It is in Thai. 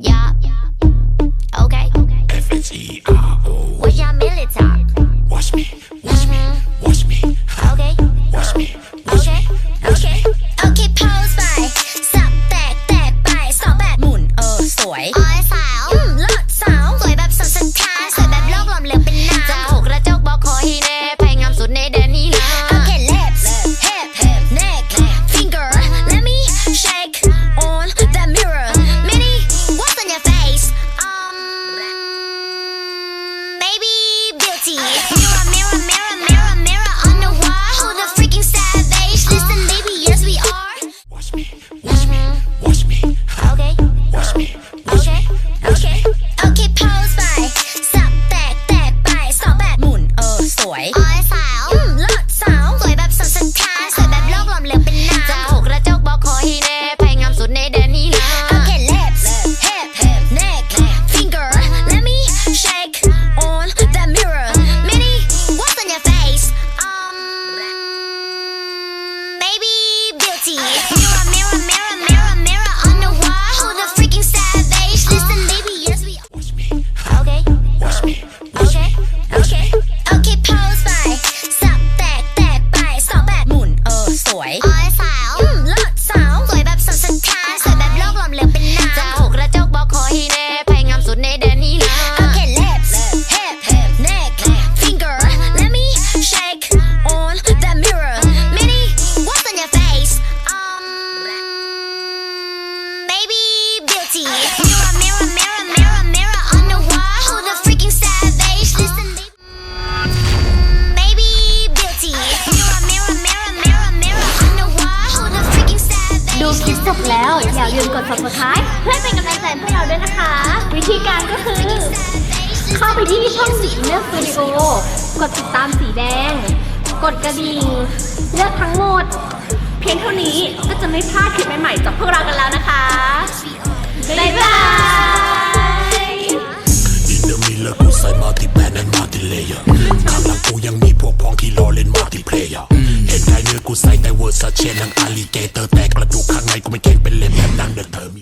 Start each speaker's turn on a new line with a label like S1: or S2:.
S1: Yeah. ดูคลิปจบแล้
S2: ว อย่าลืมกด subscribe เพื่อเป็นกำลังใจเพื่อเราด้วยนะคะ วิธีการก็คือ เข้าไปที่ช่องสีเลือกสตูดิโอกดติดตามสีแดง กดกระดิ่ง เลือกทั้งหมด เพียงเท่านี้ก็จะไม่พลาดคลิปใหม่ๆจากพวกเรากันแล้วนะคะบ๊ายบายู
S3: ใส่แต่เวอร์ซาเชนางอาลีเกเตอร์แต่กระดูกข้างในกูไม่เก่งเป็นเลมแบบนางเดินเธอมี